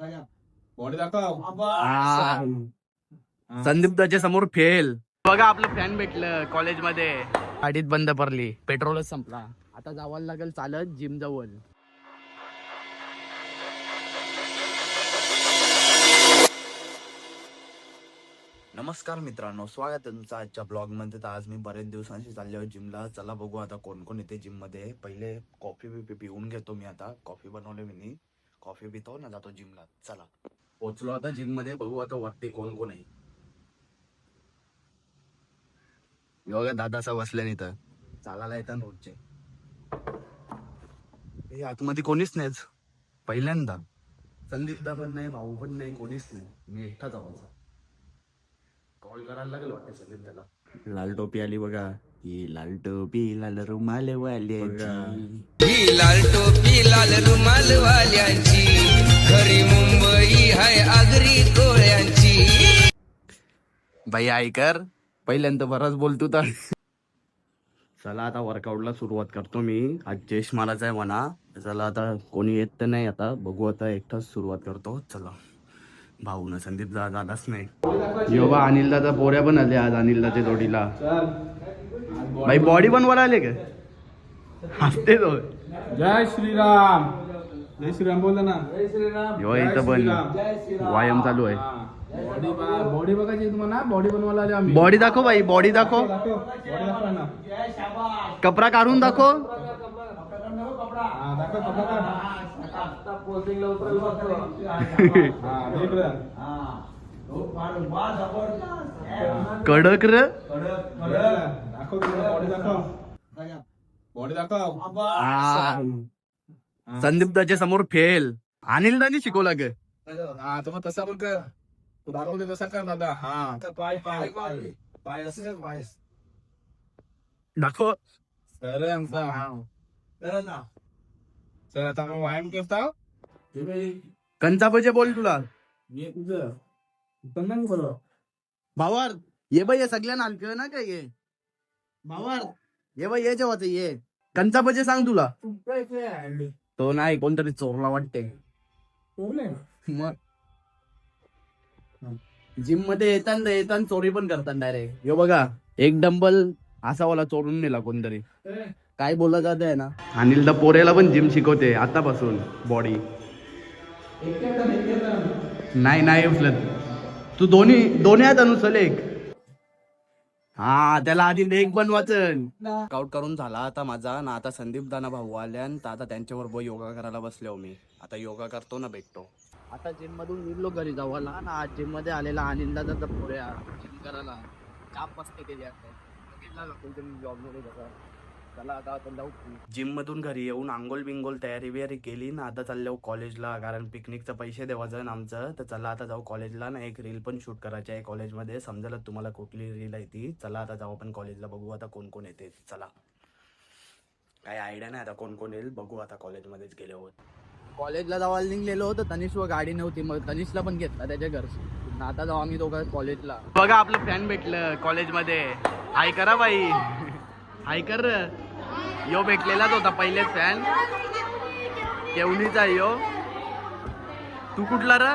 Body दाखव. संदीपदाच्या समोर fail. बघा आपलं फॅन भेटलं कॉलेजमध्ये गाडीत बंद पडली. पेट्रोलच संपला. आता जावं लागेल चालत जिम जवळ. नमस्कार मित्रांनो स्वागत आहे तुमचं आजच्या ब्लॉगमध्ये तर आज मी बरेच दिवसांशी चालले आहे जिमला चला बघू आता कोण कोण येते जिममध्ये. पहिले कॉफी बिफी पिऊन घेतो मी आता. कॉफी बनवले मी. कॉफी पितो ना जातो जिमला चला. पोचलो आता जिममध्ये बघू आता वरती कोण कोण आहे. बघा दादासा बसले इथं चालायला येतात रोजचे. हे आतमध्ये कोणीच नाहीच. पहिल्यांदा. संदीपदा पण नाही भाऊ पण नाही कोणीच नाही. मी एकटाच आवाज. कॉल करायला लागेल वाटतं संदीप त्याला लाल टोपी आली बघा. ही लाल टोपी लाल रुमाल वाल्याची ही लाल टोपी लाल रुमाल वाल्यांची खरी मुंबई हाय आगरी कोळ्यांची. बाई ऐकर पहिल्यांदा बराच बोलतो तर. चला आता वर्कआउटला सुरुवात करतो मी. आज जयश मारायचा आहे म्हणा. चला आता कोणी येत तर नाही आता. बघू आता एकटाच सुरुवात करतो. चला. भाऊ ना संदीप जा जादाच नाही. यो बा अनिल दादा पोऱ्या पण आले आज अनिल दाच्या जोडीला भाई बॉडी बनवायला आले का? हसते तो. जय श्रीराम. जय श्रीराम बोल ना. यो इथं पण व्यायाम चालू आहे. बॉडी बॉडी बघायची तुम्हाला? बॉडी बनवायला आले आम्ही. बॉडी दाखव भाई बॉडी दाखव. कपडा काढून दाखव. हा. हा. कडक र. दाखव. बॉडी दाखव. बॉडी दाखव संदीपदाच्या समोर फेल. अनिल दानी शिकवला ग. हा तर मग तसा पण कर. तू दाखवते तसा कर दादा. हा. पाय पाय. पाय पाय. असं पाय. दाखव. सर आमचा हा. सर आता मग व्यायाम करता कंचापचे बोल तुला. ये तुझं भावार ये बाई ये सगळ्यांना आणखं ना काय ये भावार ये बाई ये जेव्हा ये. कंचापचे सांग तुला. तो नाही कोणतरी चोरला वाटते मग? जिममध्ये येताना येताना चोरी पण करतात डायरेक्ट यो बघा एक डंबल असा वाला चोरून नेला कोणतरी. काय बोलला जात आहे ना? अनिल दा पोरेला पण जिम शिकवते आतापासून बॉडी नाही नाही उचलत. तू दोन्ही दोन्ही हात अनुसल एक. हा त्याला आधी लेग बनवायचं वर्कआउट करून झाला आता माझा. ना आता संदीप दाना भाऊ आल्या आणि आता त्यांच्याबरोबर योगा करायला बसलो मी. आता योगा करतो ना भेटतो. आता जिम मधून निघलो घरी जावाला ना आज जिममध्ये आलेला आनंदाचा पोऱ्या जिम करायला. चाप मस्ती केली आता. जॉबमध्ये चला आता आपण जाऊ जिम मधून घरी येऊन आंघोळ बिंगोल तयारी बियारी केली ना आता चाललो कॉलेजला कारण पिकनिकचं पैसे ना आमचं. तर चला आता जाऊ कॉलेजला ना एक रील पण शूट करायची आहे कॉलेजमध्ये. समजेल तुम्हाला कुठली रील आहे ती. चला आता जाऊ आपण कॉलेजला बघू आता कोण कोण येते. चला. काही आयडिया नाही आता कोण कोण येईल बघू आता कॉलेजमध्येच गेल्यावर कॉलेजला जावायला निघलेलो होतो तनिष व गाडी नव्हती. मग तनिषला पण घेतला त्याच्या घरची. आता जाऊ आम्ही दोघं कॉलेजला. बघा आपलं फॅन भेटलं कॉलेजमध्ये. हाय करा बाई. हाय कर. र. यो भेटलेलाच होता पहिलेच फॅन केवणीचा आहे यो. तू कुठला र?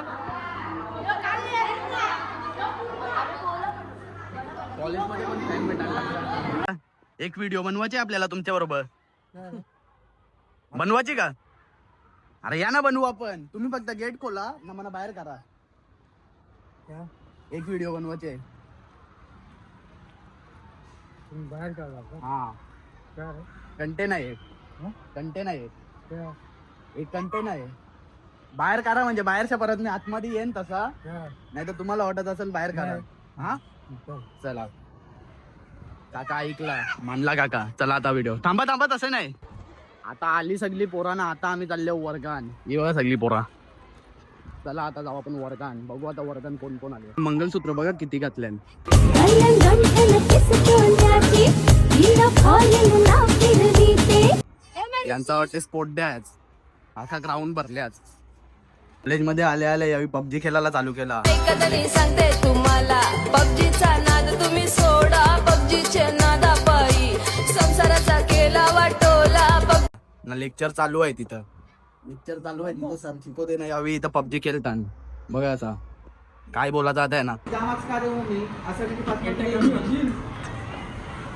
कॉलेजमध्ये पण फॅन भेटायला एक व्हिडिओ बनवायची आपल्याला तुमच्या बरोबर. बनवायची का? अरे या ना बनवू आपण. तुम्ही फक्त गेट खोला. ना मला बाहेर करा. एक व्हिडिओ बनवायचे बाहेर काढा हा. कंटेन आहे कंटेन आहे एक. कंटेन आहे. बाहेर करा म्हणजे बाहेरच्या परत मी आतमध्ये येईन तसा. नाही तर तुम्हाला वाटत असेल बाहेर करा हा? चला. काका ऐकला. मानला काका. चला आता व्हिडिओ थांबा थांबा तसं नाही. आता आली सगळी पोरा ना आता आम्ही चाललो वर्गान ये सगळी पोरा. चला आता जाऊ आपण वर्गान बघू आता वर्गान कोण कोण आले. मंगलसूत्र बघा किती घातल्यान. यांचा वाटते स्पोर्ट डे आज. असा ग्राउंड भरल्याच कॉलेजमध्ये आले आले यावेळी पबजी खेळायला चालू केला. सांगते तुम्हाला पबजीचा नाद तुम्ही सोडा पबजीच्या नादापायी संसाराचा केला वाटोला ना लेक्चर चालू आहे तिथं. पिक्चर चालू आहे तिथं सर शिकवते नाही. यावी इथं पबजी खेळतान बघा आता. काय बोलायचं आता आहे ना. जामाच का देऊ मी असं किती पाच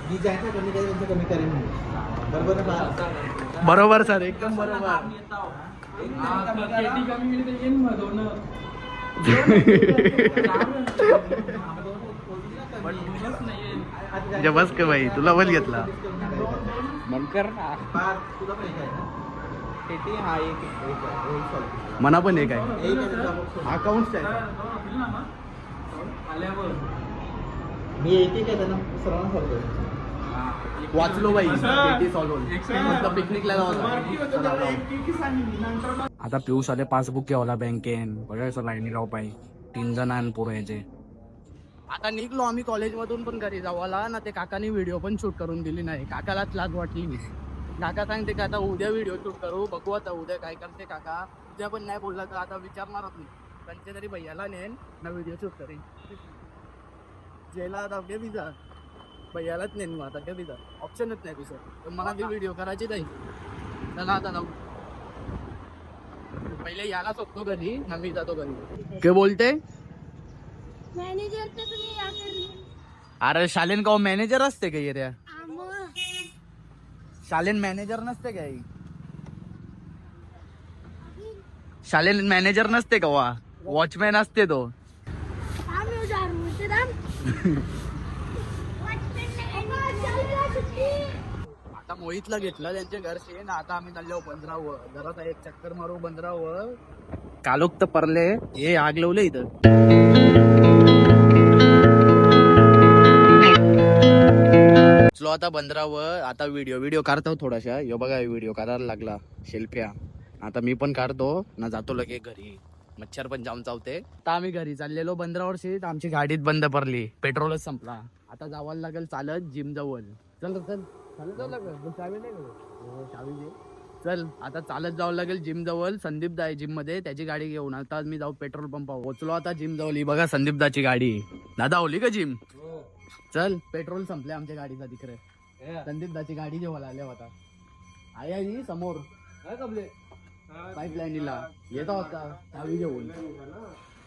मी जायचं कमी काही त्यांचं कमी करेन मी. बरोबर ना बरोबर सर. एकदम बरोबर. म्हणजे बस का बाई तुला बस घेतला. मना पण एक आहे. अकाउंट मी येते काय त्यांना सर्वांना सांगतो वाचलो बाई. मतलब पिकनिकला आता पिऊस आले पासबुक घ्यावला बँकेन. बघायचं लाईनी राव पाई तीन जण पोरं यायचे आता निघलो आम्ही कॉलेजमधून पण घरी. जावाला ना ते काकाने व्हिडिओ पण शूट करून दिली नाही. काकालाच लाज वाटली. काका सांगते का आता उद्या व्हिडिओ शूट करू बघू आता उद्या काय करते काका. उद्या पण नाही बोलला तर आता विचारणारच नाही त्यांच्या तरी भैयाला नेन ना व्हिडिओ शूट करेन. जेला आता घे विजा भैयालाच नेन मग आता घे विजा ऑप्शनच नाही दुसरं तर मला ती व्हिडिओ करायची नाही. चला आता जाऊ. पहिले याला सोपतो घरी ना मी जातो घरी. काय बोलते? मॅनेजर. अरे शालेन का मॅनेजर असते का आम्हा शालेन मॅनेजर नसते काय शालेन मॅनेजर नसते का वा? वॉचमॅन असते तो. आता मोहितला घेतलं त्यांच्या घरचे ना आता आम्ही चाललो बंदरावर. जरा एक चक्कर मारू बंदरावर. कालोक तर परले. हे आग लावले इथं. चलो आता बंदरावर. आता व्हिडिओ व्हिडिओ काढतो थोडाशा यो बघा व्हिडिओ काढायला लागला. शेल्फ्या आता मी पण काढतो. ना जातो लगे घरी. मच्छर पण जाम चावते. आता आम्ही घरी चाललेलो बंदरावर सीट. आमची गाडीत बंद पडली. पेट्रोलच संपला. आता जावायला लागेल चालत जिम जवळ चल. चल हो, चल आता चालत जावं लागेल जिम जवळ संदीप दा जिममध्ये त्याची गाडी घेऊन आता मी जाऊ पेट्रोल पंपावर. पोचलो आता जिम जवळ बघा संदीप दाची गाडी. दादा ओली का जिम? हो. चल. पेट्रोल संपले आमच्या गाडीचा तिकडे. संदीप दाची गाडी जेव्हा आल्या होता. आई आहे समोर. पाईपलाईनीला येतो होता चावी घेऊन.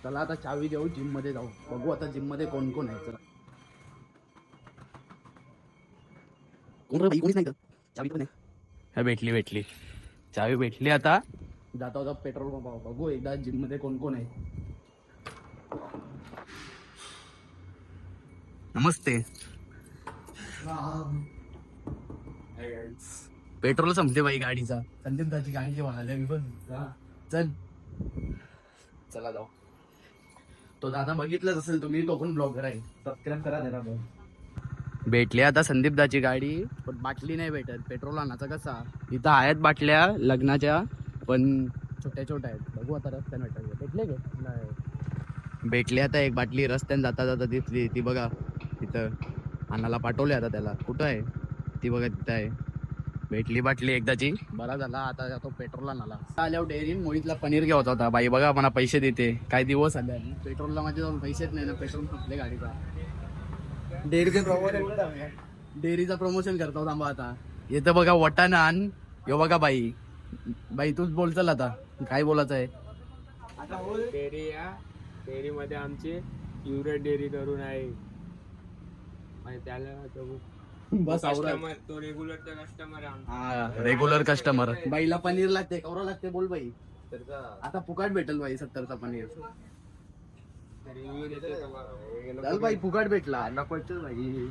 चला आता चावी घेऊ जिममध्ये जाऊ. बघू आता जिममध्ये कोण कोण आहे. चला. कोणीच नाही चावी पण भेटली भेटली. चावी भेटली आता. जाता होता पेट्रोल पंपावर. बघू एकदा जिममध्ये कोण कोण आहे. नमस्ते. पेट्रोल संपले बाई गाडीचा. संदीप दाची गाडी जेव्हा मी पण चल. चला जाऊ. तो दादा बघितलंच असेल तुम्ही तो पण ब्लॉगर आहे. सबस्क्राईब करा त्याला भेटली आता संदीप दाची गाडी पण बाटली नाही भेटत. पेट्रोल आणायचा कसा? इथं आहेत बाटल्या लग्नाच्या पण छोट्या छोट्या आहेत. बघू आता रस्त्याने भेटले का? नाही. भेटली आता एक बाटली रस्त्याने जाता जाता दिसली ती बघा तिथं आणायला पाठवले आता त्याला. कुठं आहे? ती बघा तिथं आहे. भेटली बाटली एकदाची. बरा झाला आता जातो पेट्रोल आणायला. आल्यावर डेअरीन मोहितला पनीर घ्यायचा होता. बाई बघा मला पैसे देते. काय दिवस आले आणि पेट्रोलला माझ्याजवळ पैसेच नाही ना पेट्रोल संपले गाडीचा. डेअरीचं प्रमोशन डेअरीचा प्रमोशन करतो थांबा आता. येतं बघा वटाणा आण. यो बघा बाई. बाई तूच बोल चल आता काय बोलायचं आहे डेअरी या डेअरी मध्ये आमची युरे डेअरी करून आहे. आणि त्याला तो बस कस्टमर तो रेग्युलरचा कस्टमर आहे आमचा. रेग्युलर कस्टमर बाईला पनीर लागते कवरा लागते बोल बाई. आता फुकाट भेटेल बाई सत्तरचा पनीर. देते तो. चल बाई फुकाट भेटला. बाई.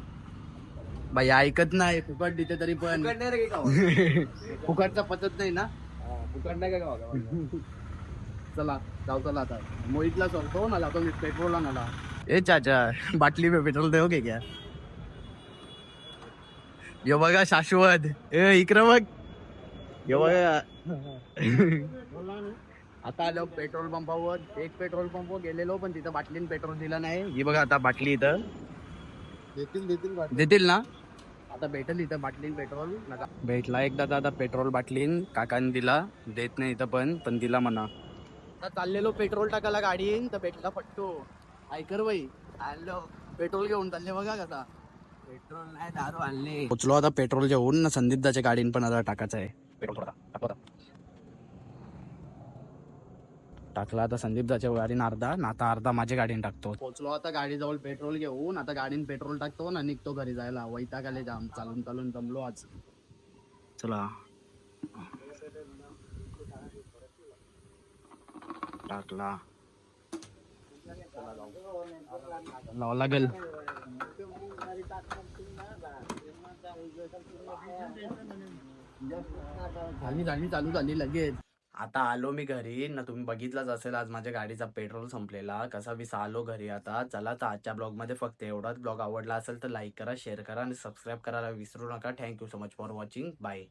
बाई ऐकत नाही फुकट देते तरी पण. फुकटचा पचत नाही ना? फुकट नाही का गावाला? चला जाऊ चला आता. मोहितला सोडतो ना जातो मी पेट्रोल आणायला ए चाचा बाटली पे पेट्रोल देऊ क्या? यो बघा शाश्वत. ए इकडं बघ. यो बघा. आता आलो पेट्रोल पंपावर. एक पेट्रोल पंप गेलेलो पण तिथं बाटलीन पेट्रोल दिलं नाही. ही बघा आता बाटली इथं. देतील देतील देतील ना? आता भेटेल इथं बाटलीन पेट्रोल. नका. भेटला एकदा आता पेट्रोल बाटलीन. काकाने दिला. देत नाही इथं पण पण दिला म्हणा. आता चाललेलो पेट्रोल टाकायला गाडीन तर भेटला पट्टो. ऐकर बाई. आलो. पेट्रोल घेऊन चालले बघा कसा. पेट्रोल नाही दारू आणले. पोचलो आता पेट्रोल घेऊन. ना संदीपदाच्या गाडीन पण आता टाकायचं आहे. पेट्रोल थोडा. टाकला आता संदीप जाच्या गाडीनं अर्धा. ना आता अर्धा माझ्या गाडीने टाकतो. पोचलो आता गाडीजवळ पेट्रोल घेऊन. आता गाडीन पेट्रोल टाकतो ना निघतो घरी जायला. वैताग आले जाम. चालून चालून जमलो आज. चला. टाकला लावा लागेल. झाली झाली चालू झाली लगेच. आता आलो मी घरी. ना तुम्ही बघितलंच असेल आज माझ्या गाडीचा पेट्रोल संपलेला. कसा विसा आलो घरी आता. चला तर आजच्या ब्लॉगमध्ये फक्त एवढाच. ब्लॉग आवडला असेल तर लाईक करा शेअर करा आणि सबस्क्राईब करायला विसरू नका. Thank you so much for watching bye